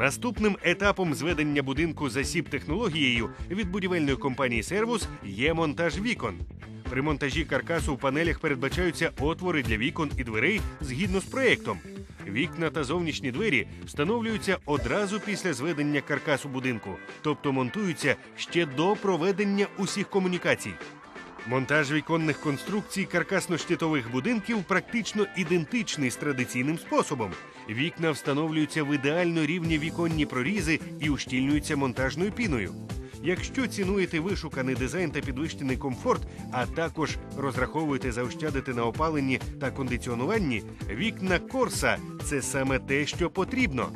Наступним етапом зведення будинку за сіп технологією від будівельної компанії Сервус є монтаж вікон. При монтажі каркасу в панелях передбачаються отвори для вікон і дверей згідно з проєктом. Вікна та зовнішні двері встановлюються одразу після зведення каркасу будинку, тобто монтуються ще до проведення усіх комунікацій. Монтаж віконних конструкцій каркасно-щитових будинків практично ідентичний з традиційним способом. Вікна встановлюються в ідеально рівні віконні прорізи і ущільнюються монтажною піною. Якщо цінуєте вишуканий дизайн та підвищений комфорт, а також розраховуєте заощадити на опаленні та кондиціонуванні, вікна Корса це саме те, що потрібно.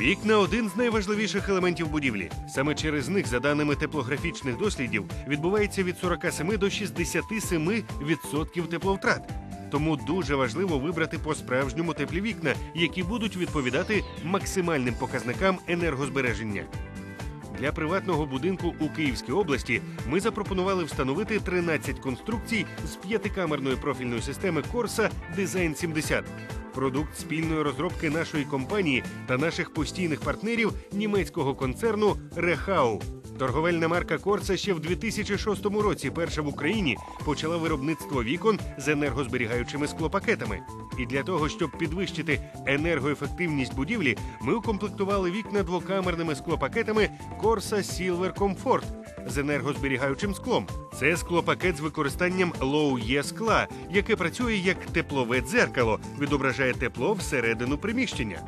Вікна один з найважливіших елементів будівлі. Саме через них, за даними теплографічних дослідів, відбувається від 47 до 67% тепловтрат. Тому дуже важливо вибрати по-справжньому теплі вікна, які будуть відповідати максимальним показникам енергозбереження. Для приватного будинку у Київській області ми запропонували встановити 13 конструкцій з п'ятикамерної профільної системи Корса Design 70. Продукт спільної розробки нашої компанії та наших постійних партнерів німецького концерну Рехау. Торговельна марка Корса ще в 2006 році перша в Україні почала виробництво вікон з енергозберігаючими склопакетами. І для того, щоб підвищити енергоефективність будівлі, ми укомплектували вікна двокамерними склопакетами Corsa Silver Comfort з енергозберігаючим склом. Це склопакет з використанням лоу-є скла, яке працює як теплове дзеркало, відображає тепло всередину приміщення.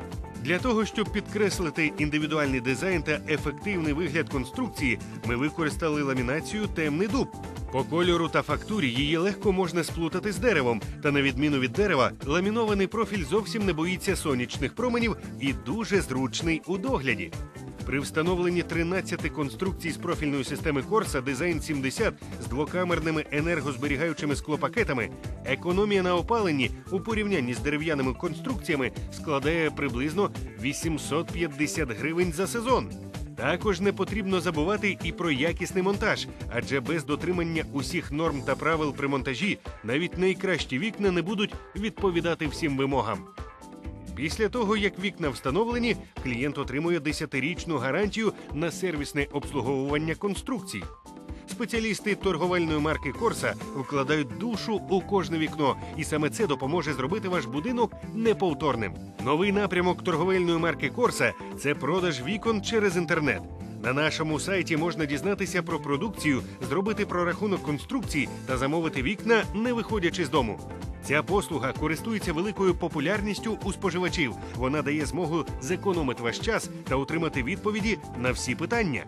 Для того, щоб підкреслити індивідуальний дизайн та ефективний вигляд конструкції, ми використали ламінацію темний дуб. По кольору та фактурі її легко можна сплутати з деревом, та на відміну від дерева, ламінований профіль зовсім не боїться сонячних променів і дуже зручний у догляді. При встановленні 13 конструкцій з профільної системи Корса Design 70 з двокамерними енергозберігаючими склопакетами, економія на опаленні у порівнянні з дерев'яними конструкціями складає приблизно 850 гривень за сезон. Також не потрібно забувати і про якісний монтаж, адже без дотримання усіх норм та правил при монтажі навіть найкращі вікна не будуть відповідати всім вимогам. Після того, як вікна встановлені, клієнт отримує 10-річну гарантію на сервісне обслуговування конструкцій. Спеціалісти торговельної марки Корса вкладають душу у кожне вікно, і саме це допоможе зробити ваш будинок неповторним. Новий напрямок торговельної марки Корса це продаж вікон через інтернет. На нашому сайті можна дізнатися про продукцію, зробити прорахунок конструкцій та замовити вікна, не виходячи з дому. Ця послуга користується великою популярністю у споживачів. Вона дає змогу зекономити ваш час та отримати відповіді на всі питання.